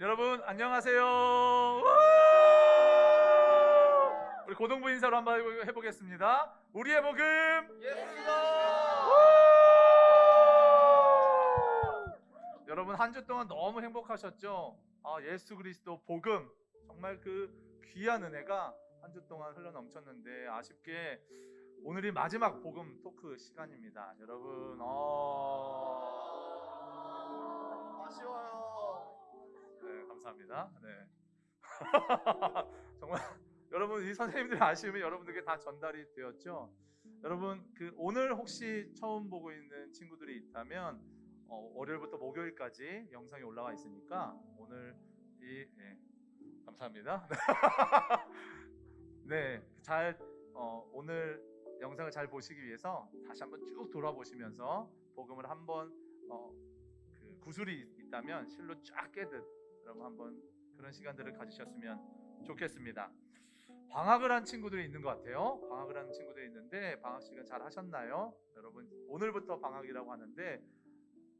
여러분 안녕하세요. 우리 고등부 인사로 한번 해보- 해보겠습니다. 우리의 복음 여러분 한 주 동안 너무 행복하셨죠? 아, 예수 그리스도 복음 정말 그 귀한 은혜가 한 주 동안 흘러 넘쳤는데 아쉽게 오늘이 마지막 복음 토크 시간입니다. 여러분 어... 아쉬워요. 네, 감사합니다. 네. 정말 여러분 이 선생님들의 아쉬움이 여러분들께 다 전달이 되었죠. 여러분 그 오늘 혹시 처음 보고 있는 친구들이 있다면 어, 월요일부터 목요일까지 영상이 올라와 있으니까 오늘 이 예, 감사합니다. 네, 잘 어, 오늘 영상을 잘 보시기 위해서 다시 한번 쭉 돌아보시면서 복음을 한번 어, 그 구슬이 있다면 실로 쫙 깨듯 여러분 한번 그런 시간들을 가지셨으면 좋겠습니다. 방학을 한 친구들이 있는 것 같아요. 방학을 한 친구들이 있는데 방학 시간 잘 하셨나요? 여러분 오늘부터 방학이라고 하는데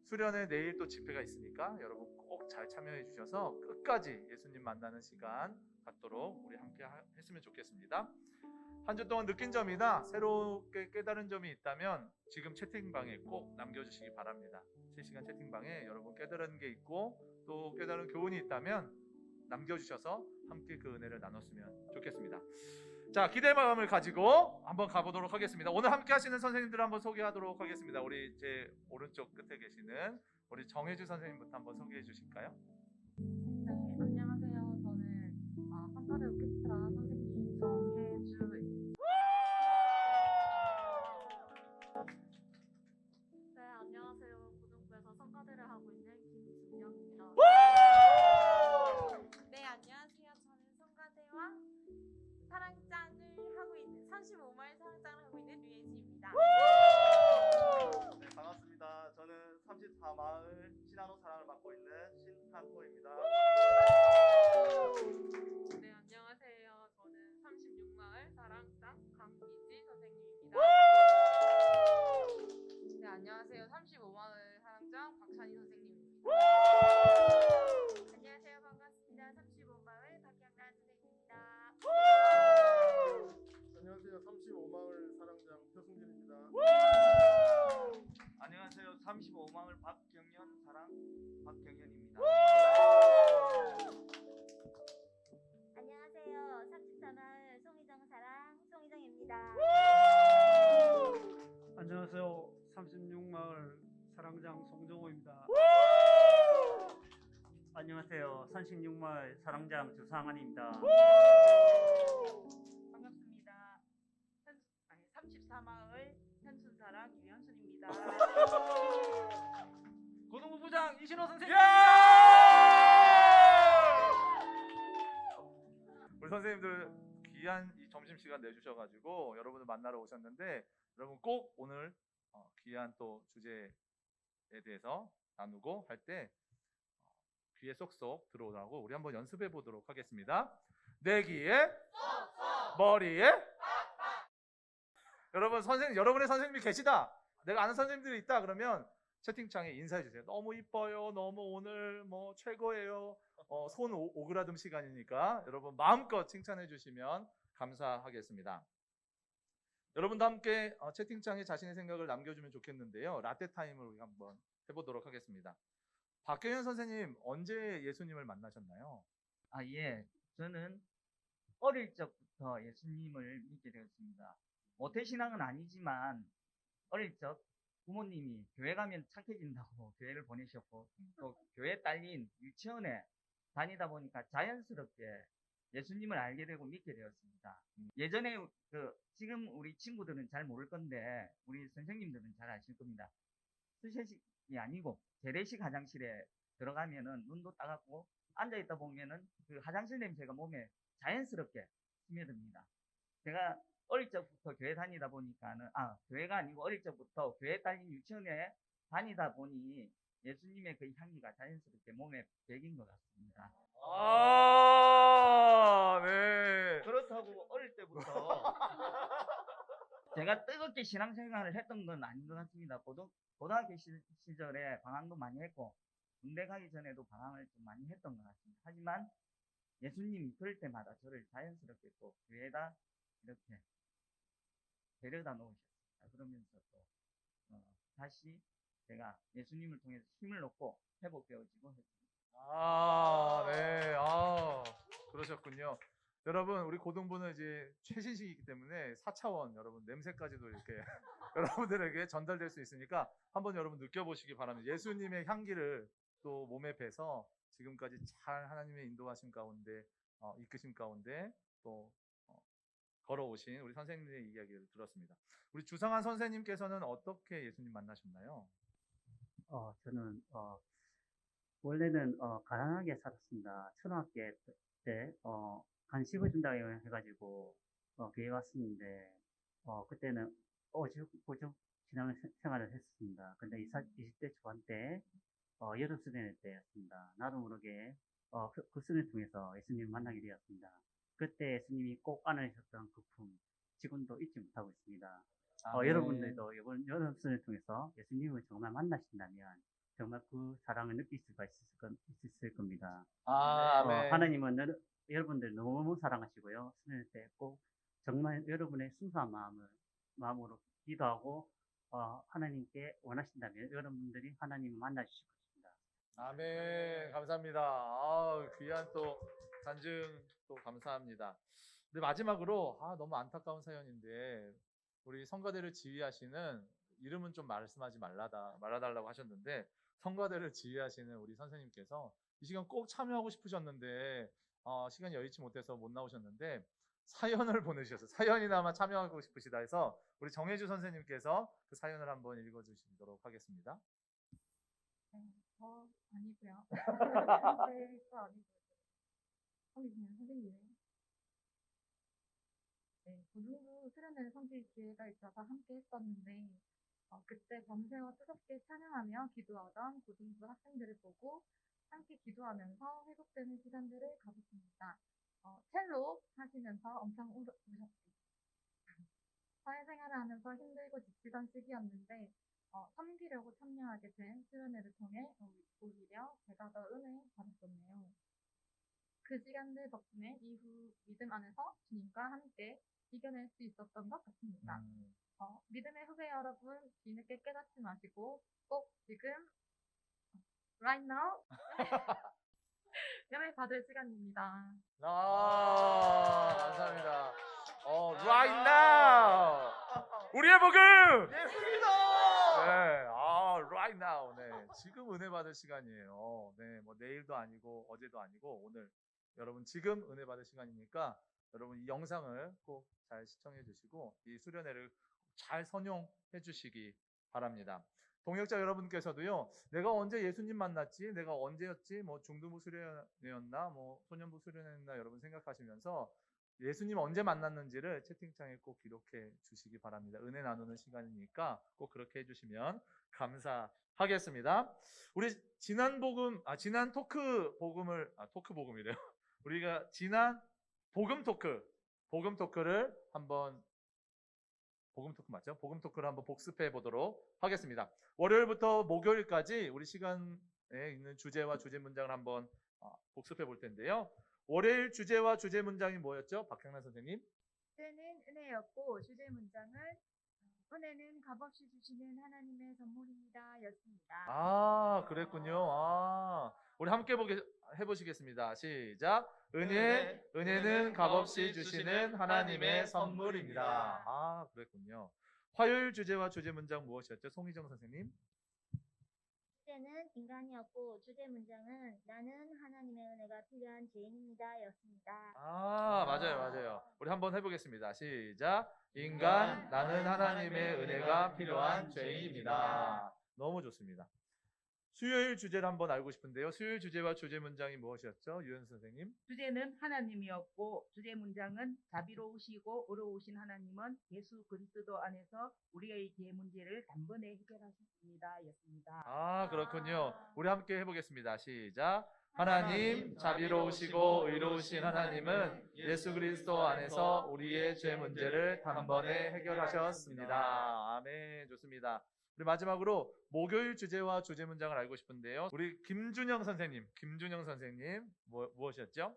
수련회 내일 또 집회가 있으니까 여러분 꼭 잘 참여해 주셔서 끝까지 예수님 만나는 시간 갖도록 우리 함께 하- 했으면 좋겠습니다. 한 주 동안 느낀 점이나 새롭게 깨달은 점이 있다면 지금 채팅방에 꼭 남겨주시기 바랍니다. 실시간 채팅방에 여러분 깨달은 게 있고 또 깨달은 교훈이 있다면 남겨주셔서 함께 그 은혜를 나눴으면 좋겠습니다. 자 기대 마음을 가지고 한번 가보도록 하겠습니다. 오늘 함께 하시는 선생님들 한번 소개하도록 하겠습니다. 우리 제 오른쪽 끝에 계시는 우리 정혜주 선생님부터 한번 소개해 주실까요? 네, 안녕하세요. 저는 어, 한가르 오케 34마을 신한호 사랑을 맡고 있는 신탄호입니다. 이신호 선생님. 우리 선생님들 귀한 이 점심 시간 내주셔가지고 여러분을 만나러 오셨는데 여러분 꼭 오늘 어, 귀한 또 주제에 대해서 나누고 할 때 귀에 쏙쏙 들어오라고 우리 한번 연습해 보도록 하겠습니다. 내 귀에 머리에 여러분 선생님 여러분의 선생님이 계시다. 내가 아는 선생님들이 있다 그러면 채팅창에 인사해 주세요. 너무 이뻐요. 너무 오늘 뭐 최고예요. 어, 손 오, 오그라듦 시간이니까 여러분 마음껏 칭찬해 주시면 감사하겠습니다. 여러분도 함께 어, 채팅창에 자신의 생각을 남겨주면 좋겠는데요. 라떼 타임을 한번 해보도록 하겠습니다. 박경현 선생님 언제 예수님을 만나셨나요? 아, 예. 저는 어릴 적부터 예수님을 믿게 되었습니다. 모태신앙은 아니지만 어릴 적 부모님이 교회 가면 착해진다고 교회를 보내셨고 또 교회 딸린 유치원에 다니다 보니까 자연스럽게 예수님을 알게 되고 믿게 되었습니다. 예전에 그 지금 우리 친구들은 잘 모를 건데 우리 선생님들은 잘 아실 겁니다. 수세식이 아니고 재래식 화장실에 들어가면은 눈도 따갑고 앉아 있다 보면은 그 화장실 냄새가 몸에 자연스럽게 스며듭니다. 제가 어릴 적부터 교회 다니다 보니까는 아 교회가 아니고 어릴 적부터 교회 딸린 유치원에 다니다 보니 예수님의 그 향기가 자연스럽게 몸에 배긴 것 같습니다. 아, 네. 그렇다고 어릴 때부터 제가 뜨겁게 신앙생활을 했던 건 아닌 것 같습니다. 고등, 고등학교 시, 시절에 방황도 많이 했고 군대 가기 전에도 방황을 좀 많이 했던 것 같습니다. 하지만 예수님이 그럴 때마다 저를 자연스럽게 또 교회에다 이렇게 데려다 놓으셨습니다. 그러면서 또 어, 다시 제가 예수님을 통해서 힘을 얻고 회복되어지고 했습니다. 아, 네. 아, 그러셨군요. 여러분, 우리 고등부는 이제 최신식이기 때문에 4차원 여러분 냄새까지도 이렇게 여러분들에게 전달될 수 있으니까 한번 여러분 느껴보시기 바랍니다. 예수님의 향기를 또 몸에 배서 지금까지 잘 하나님의 인도하심 가운데 어, 이끄심 가운데 또 어, 걸어오신 우리 선생님의 이야기를 들었습니다. 우리 주상한 선생님께서는 어떻게 예수님 만나셨나요? 어, 저는 어, 원래는 어, 가난하게 살았습니다. 초등학교 때 어, 간식을 준다고 해가지고 어, 교회 갔었는데 어, 그때는 오죽오죽 신앙 생활을 했습니다. 근데 20, 20 대 초반 때 어, 여름 수련회 때였습니다. 나도 모르게 어, 그, 그 수련을 통해서 예수님을 만나게 되었습니다. 그때 예수님이 꼭 안으셨던 그 품, 지금도 잊지 못하고 있습니다. 어, 네. 여러분들도 이번 여름 수련을 통해서 예수님을 정말 만나신다면 정말 그 사랑을 느낄 수가 있을, 거, 있을 겁니다. 아, 어, 아멘. 하나님은 여러, 여러분들 너무 사랑하시고요. 수련회 때꼭 정말 여러분의 순수한 마음을 마음으로 기도하고 어, 하나님께 원하신다면 여러분들이 하나님을 만나주실. 아멘. 감사합니다. 아, 귀한 또 간증 또 감사합니다. 근데 마지막으로 아, 너무 안타까운 사연인데 우리 성가대를 지휘하시는 이름은 좀 말씀하지 말라다 말아달라고 하셨는데 성가대를 지휘하시는 우리 선생님께서 이 시간 꼭 참여하고 싶으셨는데 어, 시간이 여의치 못해서 못 나오셨는데 사연을 보내주셨어요. 사연이나마 참여하고 싶으시다 해서 우리 정혜주 선생님께서 그 사연을 한번 읽어주시도록 하겠습니다. 네, 저 아니고요. 네, 저 아니고요. 아니 그냥 선생님이에요. 네, 고등부 수련회 성지 기회가 있어서 함께 했었는데 어, 그때 밤새워 뜨겁게 찬양하며 기도하던 고등부 학생들을 보고 함께 기도하면서 회복되는 시간들을 가졌습니다. 어, 첼로 하시면서 엄청 우, 우셨죠. 사회생활을 하면서 힘들고 지치던 시기였는데 어, 섬기려고 참여하게 된 수련회를 통해 어, 오히려 제가 더 은혜 받았었네요. 그 시간들 덕분에 이후 믿음 안에서 주님과 함께 이겨낼 수 있었던 것 같습니다. 음. 어, 믿음의 후배 여러분 뒤늦게 깨닫지 마시고 꼭 지금 right now 은혜 받을 시간입니다. 아, 감사합니다. 어, right now! 우리의 복음! 예수입니다. 네, 아, right now. 네, 지금 은혜 받을 시간이에요. 네, 뭐 내일도 아니고 어제도 아니고 오늘 여러분 지금 은혜 받을 시간이니까 여러분 이 영상을 꼭 잘 시청해 주시고 이 수련회를 잘 선용해 주시기 바랍니다. 동역자 여러분께서도요, 내가 언제 예수님 만났지? 내가 언제였지? 뭐 중등부 수련회였나? 뭐 소년부 수련회였나? 여러분 생각하시면서 예수님 언제 만났는지를 채팅창에 꼭 기록해 주시기 바랍니다. 은혜 나누는 시간이니까 꼭 그렇게 해주시면 감사하겠습니다. 우리 지난 복음, 아, 지난 토크 복음을, 아, 토크 복음이래요. 우리가 지난 복음 토크, 복음 토크를 한번 복음 토크 맞죠? 복음 토크를 한번 복습해 보도록 하겠습니다. 월요일부터 목요일까지 우리 시간에 있는 주제와 주제 문장을 한번 어, 복습해 볼 텐데요. 월요일 주제와 주제 문장이 뭐였죠? 박형란 선생님. 주제는 은혜였고 주제 문장은 어, 은혜는 값없이 주시는 하나님의 선물입니다 였습니다. 아, 그랬군요. 아, 우리 함께 보게, 해보시겠습니다. 시작. 은혜, 은혜는 값없이 주시는 하나님의 선물입니다. 아, 그랬군요. 화요일 주제와 주제 문장 무엇이었죠? 송희정 선생님. 주제는 인간이었고 주제 문장은 나는 하나님의 은혜가 필요한 죄인입니다 였습니다. 아, 맞아요, 맞아요. 우리 한번 해보겠습니다. 시작. 인간, 나는 하나님의 은혜가 필요한 죄인입니다. 너무 좋습니다. 수요일 주제를 한번 알고 싶은데요. 수요일 주제와 주제 문장이 무엇이었죠? 유현 선생님. 주제는 하나님이었고 주제 문장은 자비로우시고 의로우신 하나님은 예수 그리스도 안에서 우리의 죄 문제를 단번에 해결하셨습니다. 였습니다. 아, 그렇군요. 우리 함께 해보겠습니다. 시작. 하나님, 자비로우시고 의로우신 하나님은 예수 그리스도 안에서 우리의 죄 문제를 단번에 해결하셨습니다. 아멘. 좋습니다. 우리 마지막으로 목요일 주제와 주제 문장을 알고 싶은데요. 우리 김준영 선생님, 김준영 선생님 뭐, 무엇이었죠?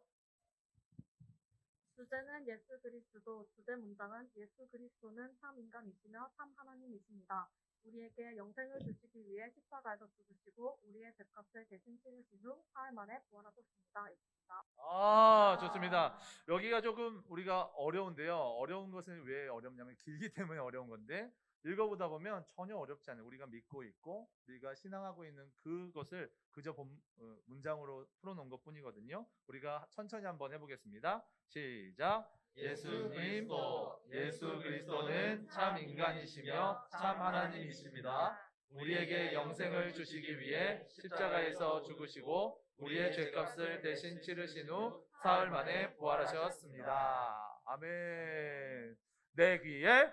주제는 예수 그리스도, 주제 문장은 예수 그리스도는 참 인간이시며 참 하나님이십니다. 우리에게 영생을 주시기 위해 십자가에서 죽으시고 우리의 죄값을 대신 치르신 후 사흘 만에 부활하셨습니다. 있습니다. 아, 좋습니다. 여기가 조금 우리가 어려운데요. 어려운 것은 왜 어렵냐면 길기 때문에 어려운 건데 읽어보다 보면 전혀 어렵지 않아요. 우리가 믿고 있고 우리가 신앙하고 있는 그것을 그저 본, 어, 문장으로 풀어놓은 것 뿐이거든요. 우리가 천천히 한번 해보겠습니다. 시작. 예수 그리스도, 예수 그리스도는 참 인간이시며 참 하나님이십니다. 우리에게 영생을 주시기 위해 십자가에서 죽으시고 우리의 죄값을 대신 치르신 후 사흘 만에 부활하셨습니다. 아멘. 내 귀에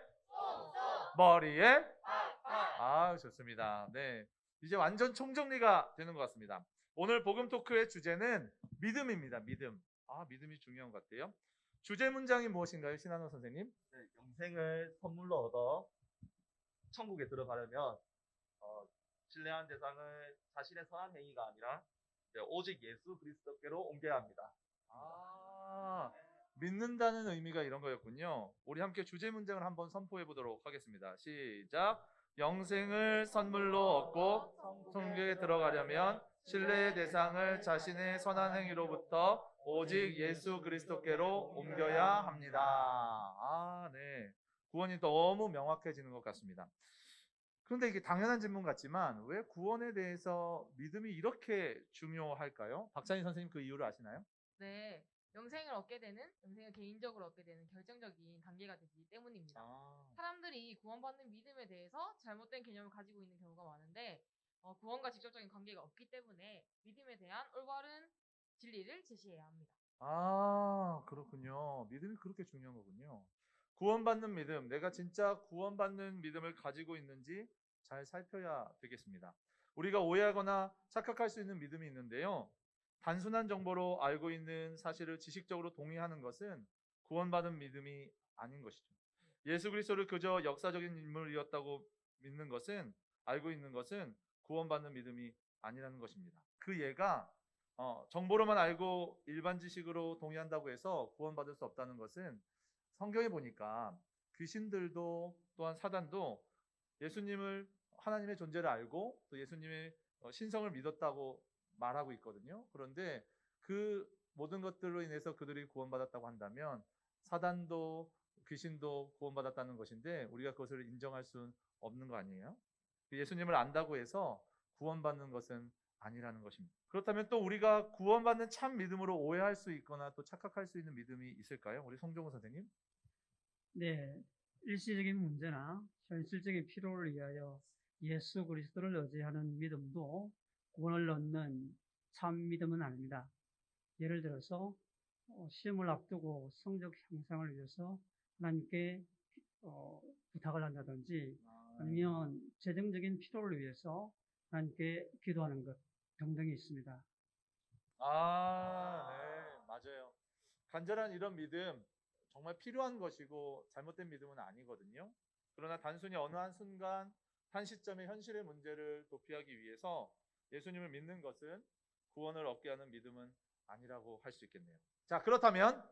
머리에 아 좋습니다. 네 이제 완전 총정리가 되는 것 같습니다. 오늘 복음 토크의 주제는 믿음입니다. 믿음. 아 믿음이 중요한 것 같아요. 주제 문장이 무엇인가요, 신한호 선생님? 네, 영생을 선물로 얻어 천국에 들어가려면 어, 신뢰한 대상을 자신의 선한 행위가 아니라 오직 예수 그리스도께로 옮겨야 합니다. 아, 믿는다는 의미가 이런 거였군요. 우리 함께 주제 문장을 한번 선포해 보도록 하겠습니다. 시작. 영생을 선물로 얻고 천국에 들어가려면 신뢰의 대상을 자신의 선한 행위로부터 오직 예수 그리스도께로 옮겨야 합니다. 아, 네. 구원이 너무 명확해지는 것 같습니다. 그런데 이게 당연한 질문 같지만 왜 구원에 대해서 믿음이 이렇게 중요할까요? 박찬희 선생님 그 이유를 아시나요? 네, 영생을 얻게 되는, 영생을 개인적으로 얻게 되는 결정적인 단계가 되기 때문입니다. 아, 사람들이 구원받는 믿음에 대해서 잘못된 개념을 가지고 있는 경우가 많은데, 어, 구원과 직접적인 관계가 없기 때문에 믿음에 대한 올바른 진리를 제시해야 합니다. 아, 그렇군요. 믿음이 그렇게 중요한 거군요. 구원받는 믿음, 내가 진짜 구원받는 믿음을 가지고 있는지 잘 살펴야 되겠습니다. 우리가 오해하거나 착각할 수 있는 믿음이 있는데요. 단순한 정보로 알고 있는 사실을 지식적으로 동의하는 것은 구원받은 믿음이 아닌 것이죠. 예수 그리스도를 그저 역사적인 인물이었다고 믿는 것은 알고 있는 것은 구원받는 믿음이 아니라는 것입니다. 그 예가 어, 정보로만 알고 일반 지식으로 동의한다고 해서 구원받을 수 없다는 것은 성경에 보니까 귀신들도 또한 사단도 예수님을 하나님의 존재를 알고 또 예수님의 어, 신성을 믿었다고 말하고 있거든요. 그런데 그 모든 것들로 인해서 그들이 구원받았다고 한다면 사단도 귀신도 구원받았다는 것인데 우리가 그것을 인정할 수는 없는 거 아니에요? 예수님을 안다고 해서 구원받는 것은 아니라는 것입니다. 그렇다면 또 우리가 구원받는 참 믿음으로 오해할 수 있거나 또 착각할 수 있는 믿음이 있을까요? 우리 송종훈 선생님? 네, 일시적인 문제나 현실적인 필요를 위하여 예수 그리스도를 의지하는 믿음도 구원을 얻는 참 믿음은 아닙니다. 예를 들어서 어, 시험을 앞두고 성적 향상을 위해서 하나님께 어, 부탁을 한다든지 아니면 재정적인 필요를 위해서 하나님께 기도하는 것 등등이 있습니다. 아, 네, 맞아요. 간절한 이런 믿음 정말 필요한 것이고 잘못된 믿음은 아니거든요. 그러나 단순히 어느 한 순간 한 시점의 현실의 문제를 도피하기 위해서 예수님을 믿는 것은 구원을 얻게 하는 믿음은 아니라고 할 수 있겠네요. 자, 그렇다면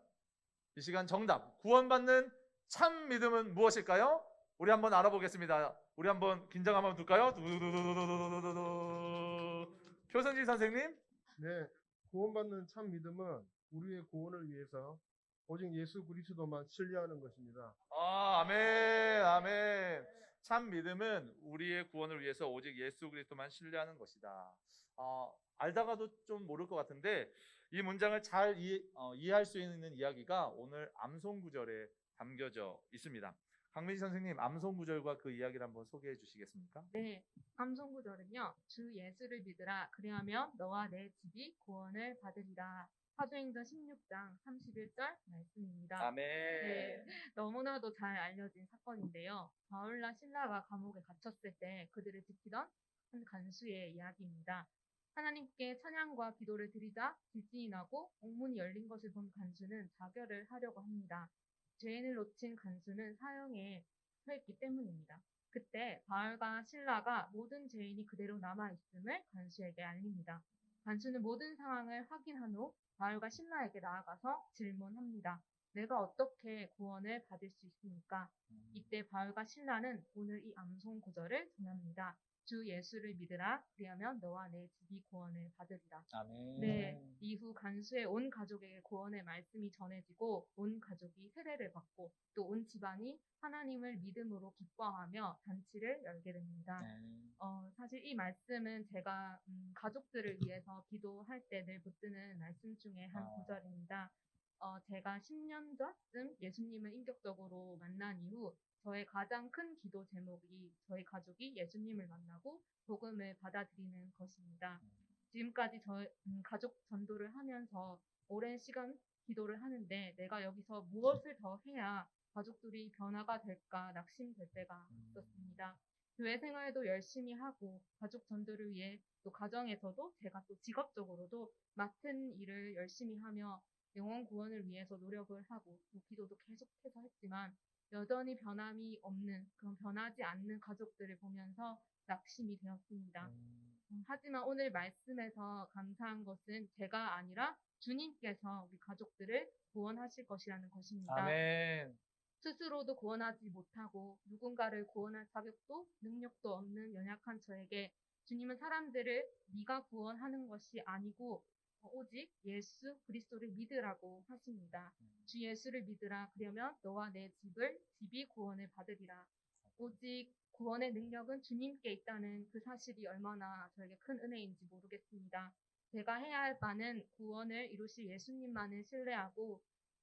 이 시간 정답, 구원받는 참 믿음은 무엇일까요? 우리 한번 알아보겠습니다. 우리 한번 긴장 한번 둘까요? 두두두두두두두두. 표선지 선생님? 네, 구원받는 참 믿음은 우리의 구원을 위해서 오직 예수 그리스도만 신뢰하는 것입니다. 아, 아멘, 아멘. 참 믿음은 우리의 구원을 위해서 오직 예수 그리스도만 신뢰하는 것이다. 어, 알다가도 좀 모를 것 같은데 이 문장을 잘 이해, 어, 이해할 수 있는 이야기가 오늘 암송 구절에 담겨져 있습니다. 강민지 선생님, 암송 구절과 그 이야기를 한번 소개해 주시겠습니까? 네, 감성 구절은요. 주 예수를 믿으라. 그리하면 너와 내 집이 구원을 받으리라. 사도행전 16장 31절 말씀입니다. 아멘. 네, 너무나도 잘 알려진 사건인데요. 바울라 신라가 감옥에 갇혔을 때 그들을 지키던 한 간수의 이야기입니다. 하나님께 찬양과 기도를 드리자 불진이 나고 옥문이 열린 것을 본 간수는 자결을 하려고 합니다. 죄인을 놓친 간수는 사형에 처했기 때문입니다. 그때 바울과 신라가 모든 죄인이 그대로 남아 있음을 간수에게 알립니다. 간수는 모든 상황을 확인한 후 바울과 신라에게 나아가서 질문합니다. 내가 어떻게 구원을 받을 수 있습니까? 이때 바울과 신라는 오늘 이 암송 구절을 전합니다. 주 예수를 믿으라 그리하면 너와 내 집이 구원을 받으리라. 아멘. 네, 이후 간수의 온 가족에게 구원의 말씀이 전해지고 온 가족이 세례를 받고 또 온 집안이 하나님을 믿음으로 기뻐하며 잔치를 열게 됩니다. 네. 어, 사실 이 말씀은 제가 음, 가족들을 위해서 기도할 때 늘 붙드는 말씀 중에 한 아. 구절입니다. 어, 제가 10년 전쯤 예수님을 인격적으로 만난 이후 저의 가장 큰 기도 제목이 저희 가족이 예수님을 만나고 복음을 받아들이는 것입니다. 지금까지 저 음, 가족 전도를 하면서 오랜 시간 기도를 하는데 내가 여기서 무엇을 더 해야 가족들이 변화가 될까 낙심될 때가 있었습니다. 교회 생활도 열심히 하고 가족 전도를 위해 또 가정에서도 제가 또 직업적으로도 맡은 일을 열심히 하며 영혼 구원을 위해서 노력을 하고 또 기도도 계속해서 했지만 여전히 변함이 없는 그런 변하지 않는 가족들을 보면서 낙심이 되었습니다. 음, 하지만 오늘 말씀에서 감사한 것은 제가 아니라 주님께서 우리 가족들을 구원하실 것이라는 것입니다. 아멘. 스스로도 구원하지 못하고 누군가를 구원할 자격도 능력도 없는 연약한 저에게 주님은 사람들을 네가 구원하는 것이 아니고 어, 오직 예수 그리스도를 믿으라고 하십니다. 주 예수를 믿으라 그러면 너와 내 집을 집이 구원을 받으리라. 오직 구원의 능력은 주님께 있다는 그 사실이 얼마나 저에게 큰 은혜인지 모르겠습니다. 제가 해야 할 바는 구원을 이루실 예수님만을 신뢰하고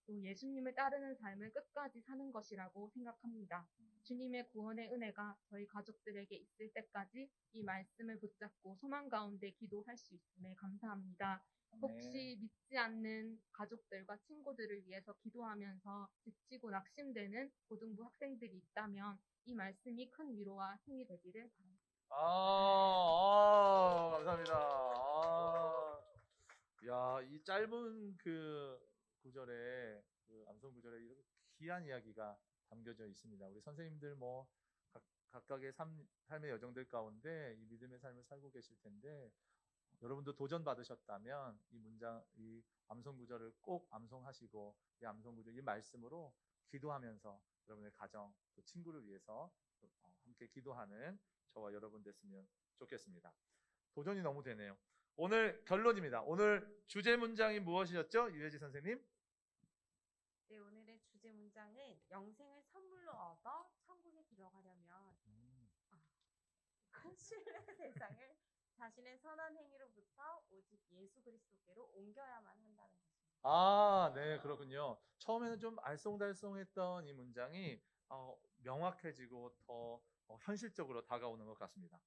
또 예수님을 따르는 삶을 끝까지 사는 것이라고 생각합니다. 주님의 구원의 은혜가 저희 가족들에게 있을 때까지 이 말씀을 붙잡고 소망 가운데 기도할 수 있음에 감사합니다. 혹시 믿지 않는 가족들과 친구들을 위해서 기도하면서 지치고 낙심되는 고등부 학생들이 있다면 이 말씀이 큰 위로와 힘이 되기를 바랍니다. 아, 아, 감사합니다. 아, 야, 이 짧은 그 구절에 그 암송 구절에 이렇게 귀한 이야기가 담겨져 있습니다. 우리 선생님들 뭐 각, 각각의 삶, 삶의 여정들 가운데 이 믿음의 삶을 살고 계실 텐데 여러분도 도전 받으셨다면 이 문장, 이 암송 구절을 꼭 암송하시고 이 암송 구절, 이 말씀으로 기도하면서 여러분의 가정, 또 친구를 위해서 어, 함께 기도하는 저와 여러분 됐으면 좋겠습니다. 도전이 너무 되네요. 오늘 결론입니다. 오늘 주제 문장이 무엇이었죠? 유혜지 선생님? 네, 오늘의 주제 문장은 영생을 선물로 얻어 천국에 들어가려면 아, 큰 신뢰 대상을 자신의 선한 행위로부터 오직 예수 그리스도께로 옮겨야만 한다는 것입니다. 아, 네, 그렇군요. 처음에는 좀 알쏭달쏭했던 이 문장이 어, 명확해지고 더 어, 현실적으로 다가오는 것 같습니다.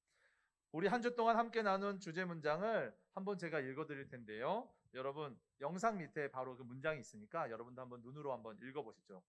우리 한 주 동안 함께 나눈 주제 문장을 한번 제가 읽어드릴 텐데요. 여러분, 영상 밑에 바로 그 문장이 있으니까 여러분도 한번 눈으로 한번 읽어보시죠.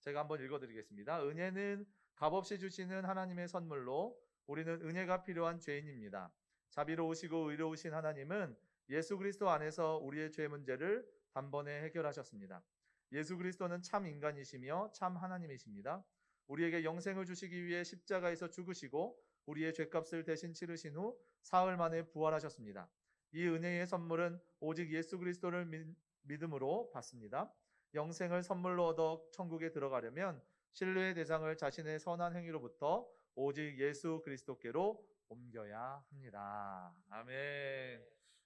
제가 한번 읽어드리겠습니다. 은혜는 값없이 주시는 하나님의 선물로 우리는 은혜가 필요한 죄인입니다. 자비로우시고 의로우신 하나님은 예수 그리스도 안에서 우리의 죄 문제를 단번에 해결하셨습니다. 예수 그리스도는 참 인간이시며 참 하나님이십니다. 우리에게 영생을 주시기 위해 십자가에서 죽으시고 우리의 죄값을 대신 치르신 후 사흘 만에 부활하셨습니다. 이 은혜의 선물은 오직 예수 그리스도를 믿- 믿음으로 받습니다. 영생을 선물로 얻어 천국에 들어가려면 신뢰의 대상을 자신의 선한 행위로부터 오직 예수 그리스도께로 옮겨야 합니다. 아멘.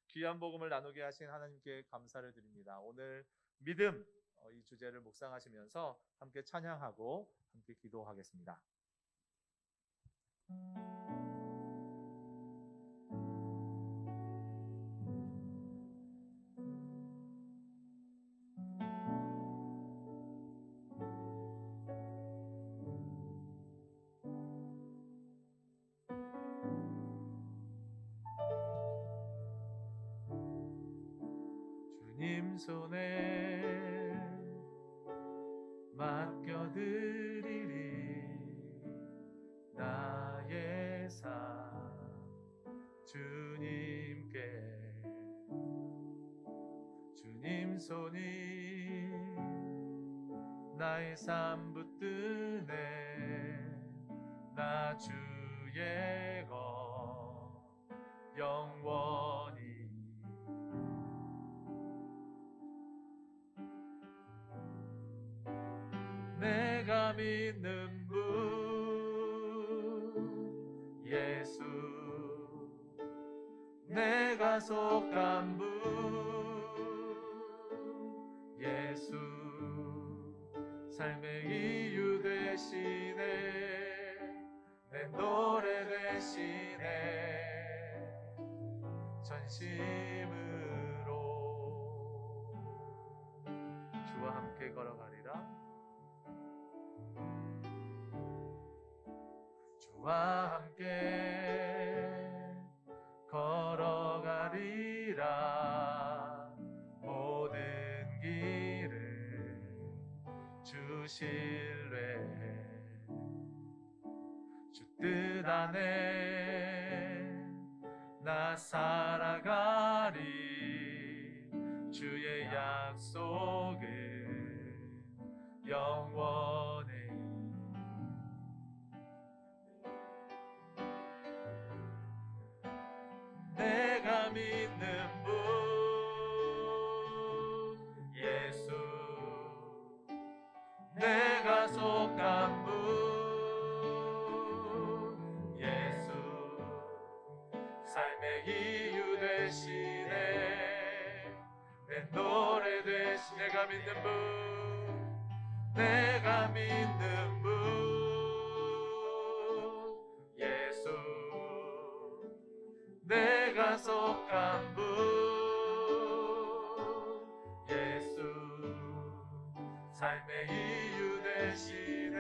귀한 복음을 나누게 하신 하나님께 감사를 드립니다. 오늘 믿음 어, 이 주제를 묵상하시면서 함께 찬양하고 함께 기도하겠습니다. 손에 맡겨드리리 나의 삶. 주님께 주님 손이 나의 삶 붙드네. 나 주의 것 영원 믿는 분 예수. 내가 속한 분 와 함께 걸어가리라. 모든 길을 주 신뢰해 주뜻 안에 나 살아가리. 주의 약속은 영원 내가 믿는 분 내가 믿는 분 예수. 내가 속한 분 예수. 삶의 이유 되시네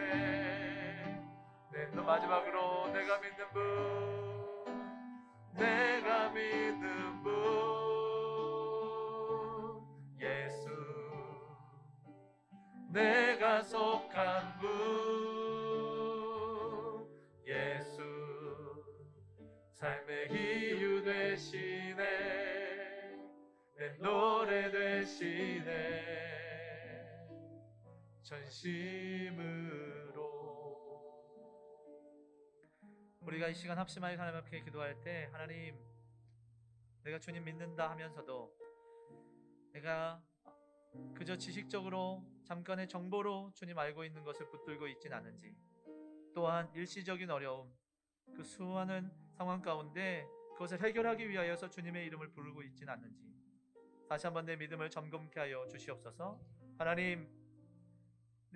네, 또 마지막으로 내가 믿는 분 심으로. 우리가 이 시간 합심하여 하나님 앞에 기도할 때 하나님 내가 주님 믿는다 하면서도 내가 그저 지식적으로 잠깐의 정보로 주님 알고 있는 것을 붙들고 있진 않은지 또한 일시적인 어려움 그 수많은 상황 가운데 그것을 해결하기 위하여서 주님의 이름을 부르고 있진 않는지 다시 한번 내 믿음을 점검케 하여 주시옵소서. 하나님 내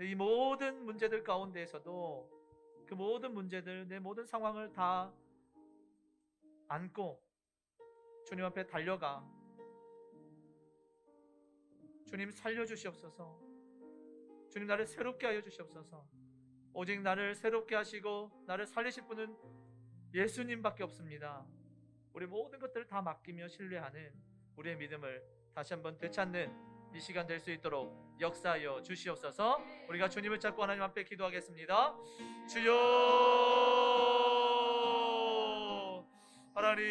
이 모든 문제들 가운데에서도 그 모든 문제들 내 모든 상황을 다 안고 주님 앞에 달려가 주님 살려주시옵소서 주님 나를 새롭게 하여 주시옵소서 오직 나를 새롭게 하시고 나를 살리실 분은 예수님밖에 없습니다. 우리 모든 것들을 다 맡기며 신뢰하는 우리의 믿음을 다시 한번 되찾는 이 시간 될 수 있도록 역사하여 주시옵소서. 우리가 주님을 찾고 하나님 앞에 기도하겠습니다. 주여 하나님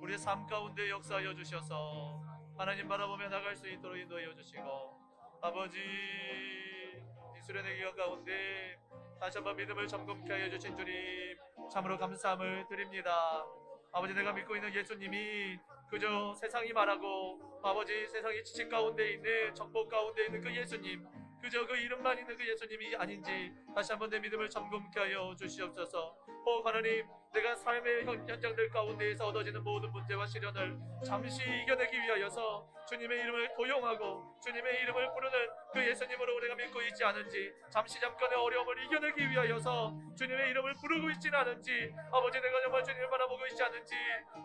우리의 삶 가운데 역사하여 주셔서 하나님 바라보며 나갈 수 있도록 인도하여 주시고 아버지 이 수련의 기간 가운데 다시 한번 믿음을 점검케 하여 주신 주님 참으로 감사함을 드립니다. 아버지 내가 믿고 있는 예수님이 그저 세상이 말하고 아버지 세상의 지식 가운데 있는 정보 가운데 있는 그 예수님 그저 그 이름만 있는 그 예수님이 아닌지 다시 한번 내 믿음을 점검케 하여 주시옵소서. 오 하나님 내가 삶의 현- 현장들 가운데에서 얻어지는 모든 문제와 시련을 잠시 이겨내기 위하여서 주님의 이름을 도용하고 주님의 이름을 부르는 그 예수님으로 우리가 믿고 있지 않은지 잠시 잠깐의 어려움을 이겨내기 위하여서 주님의 이름을 부르고 있지는 않은지 아버지 내가 정말 주님을 바라보고 있지 않은지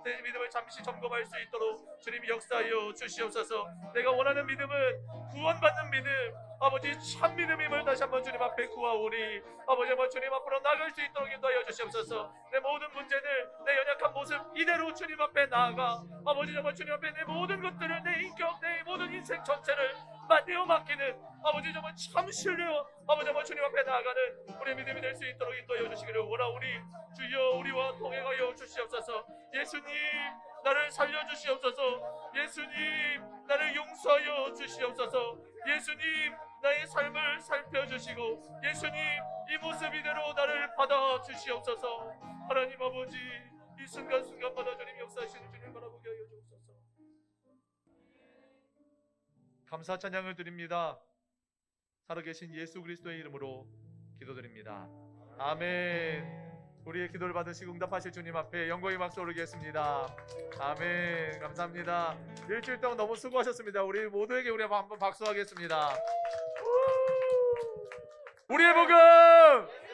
내 믿음을 잠시 점검할 수 있도록 주님이 역사하여 주시옵소서. 내가 원하는 믿음은 구원받는 믿음 아버지 참 믿음임을 다시 한번 주님 앞에 구하오니 아버지 한번 주님 앞으로 나갈 수 있도록 인도하여 주시옵소서. 내 모든 문제들 내 연약한 모습 이대로 주님 앞에 나아가 아버지 정말 주님 앞에 내 모든 것들을 내 인격 내 모든 인생 전체를 만내어 맡기는 아버지 정말 참 신뢰요. 아버지 정말 주님 앞에 나아가는 우리 믿음이 될 수 있도록 인도하여 주시기를 원하오니 주여 우리와 동행하여 주시옵소서. 예수님 나를 살려주시옵소서. 예수님 나를 용서하여 주시옵소서. 예수님 나의 삶을 살펴주시고 예수님 이 모습 이대로 나를 받아 주시옵소서. 하나님 아버지 이 순간순간마다 주님 역사하시는 주 감사 찬양을 드립니다. 살아계신 예수 그리스도의 이름으로 기도드립니다. 아멘. 우리의 기도를 받으시고 응답하실 주님 앞에 영광의 박수 올리겠습니다. 아멘. 감사합니다. 일주일 동안 너무 수고하셨습니다. 우리 모두에게 우리 한번 박수하겠습니다. 우! 우리의 복음